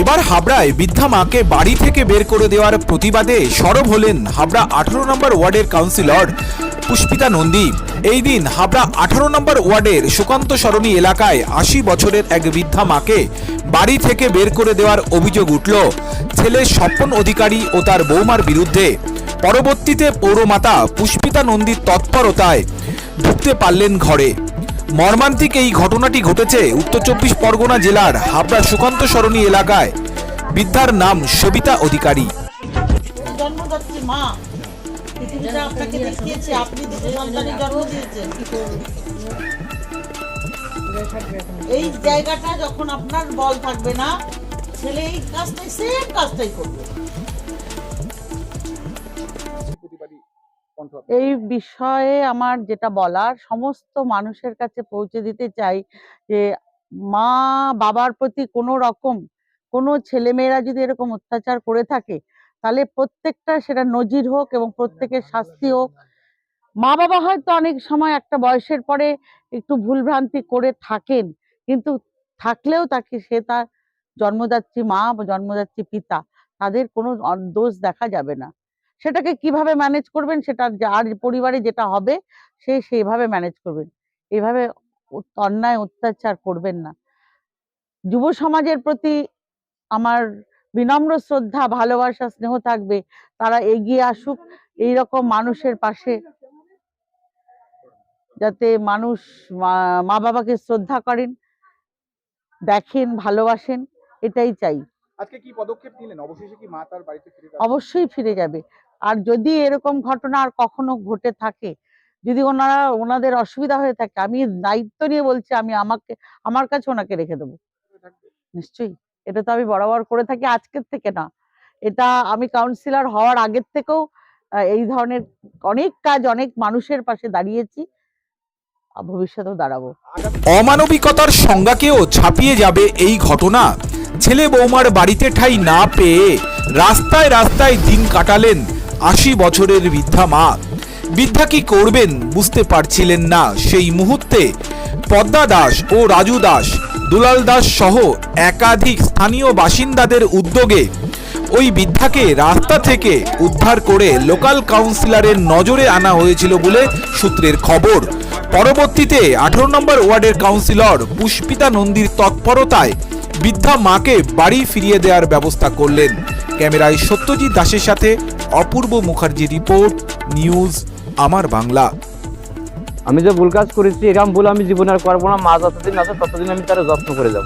এবার হাবড়ায় বৃদ্ধা মাকে বাড়ি থেকে বের করে দেওয়ার প্রতিবাদে সরব হলেন হাবড়া আঠারো নম্বর ওয়ার্ডের কাউন্সিলর পুষ্পিতা নন্দী। এই দিন হাবড়া আঠারো নম্বর ওয়ার্ডের সুকান্ত সরণী এলাকায় আশি বছরের এক বৃদ্ধা মাকে বাড়ি থেকে বের করে দেওয়ার অভিযোগ উঠল। ছেলে স্বপন অধিকারী ও তার বৌমার বিরুদ্ধে। পরবর্তীতে পৌরমাতা পুষ্পিতা নন্দীর তৎপরতায় ঢুকতে পারলেন ঘরে। মর্মান্তিক এই ঘটনাটি ঘটেছে উত্তর চব্বিশ পরগনা জেলার হাবড়া সুকান্ত সরণী এলাকায়। বৃদ্ধার নাম সবিতা অধিকারী। এই জায়গাটা যখন আপনার বল থাকবে না, ছেলে এই কাজটাই সেম কাজটাই করবে। এই বিষয়ে আমার যেটা বলার, সমস্ত মানুষের কাছে পৌঁছে দিতে চাই যে, মা বাবার প্রতি কোনো রকম কোনো ছেলেমেয়েরা যদি এরকম অত্যাচার করে থাকে, তাহলে প্রত্যেকটা সেটা নজির হোক এবং প্রত্যেকের শাস্তি হোক। মা বাবা হয়তো অনেক সময় একটা বয়সের পরে একটু ভুলভ্রান্তি করে থাকেন, কিন্তু থাকলেও তাকে সে তার জন্মদাত্রী মা বা জন্মদাত্রী পিতা, তাদের কোনো দোষ দেখা যাবে না। সেটাকে কীভাবে ম্যানেজ করবেন সেটা যার পরিবারে যেটা হবে সে সেইভাবে ম্যানেজ করবেন। এইভাবে অন্যায় অত্যাচার করবেন না। যুব সমাজের প্রতি আমার বিনম্র শ্রদ্ধা ভালোবাসা স্নেহ থাকবে। তারা এগিয়ে আসুক এই রকম মানুষের পাশে। যাতে মানুষ মা- মা বাবাকে শ্রদ্ধা করেন দেখেন ভালোবাসেন এটাই চাই। আজকে কি পদক্ষেপ নিলেন? অবশেষে কি মা তার বাড়িতে ফিরে অবশ্যই ফিরে যাবে। আর যদি এরকম ঘটনা আর কখনো ঘটে থাকে, যদি ওনারা, ওনাদের অসুবিধা হয়ে থাকে, আমি দায়িত্ব নিয়ে বলছি, আমি আমাকে, আমার কাছে ওনাকে রেখে দেবো। নিশ্চয়ই। এটা তো আমি বরাবর করে থাকি, আজকের থেকে না। এটা আমি কাউন্সিলর হওয়ার আগের থেকেও এই ধরনের অনেক কাজ, অনেক মানুষের পাশে দাঁড়িয়েছি। ভবিষ্যতেও দাঁড়াবো। অমানবিকতার সংজ্ঞাকেও ছাপিয়ে যাবে এই ঘটনা। ছেলে বৌমার বাড়িতে ঠাই না পেয়ে রাস্তায় রাস্তায় দিন কাটালেন আশি বছরের বৃদ্ধা মা। বৃদ্ধা কি করবেন বুঝতে পারছিলেন না। সেই মুহূর্তে পদ্মা দাস ও রাজু দাস, দুলাল দাস সহ একাধিক স্থানীয় বাসিন্দাদের উদ্যোগে ওই বৃদ্ধাকে রাস্তা থেকে উদ্ধার করে লোকাল কাউন্সিলরের নজরে আনা হয়েছিল বলে সূত্রের খবর। পরবর্তীতে আঠারো নম্বর ওয়ার্ডের কাউন্সিলর পুষ্পিতা নন্দীর তৎপরতায় বৃদ্ধা মাকে বাড়ি ফিরিয়ে দেওয়ার ব্যবস্থা করলেন। ক্যামেরায় সত্যজিৎ দাসের সাথে অপূর্ব মুখার্জি রিপোর্ট, নিউজ, আমার বাংলা। আমি যে ভুল কাজ করেছি, এরকম ভুল আমি জীবনে আর করব না। মা যতদিন আছে, ততদিন আমি তারা যত্ন করে যাব।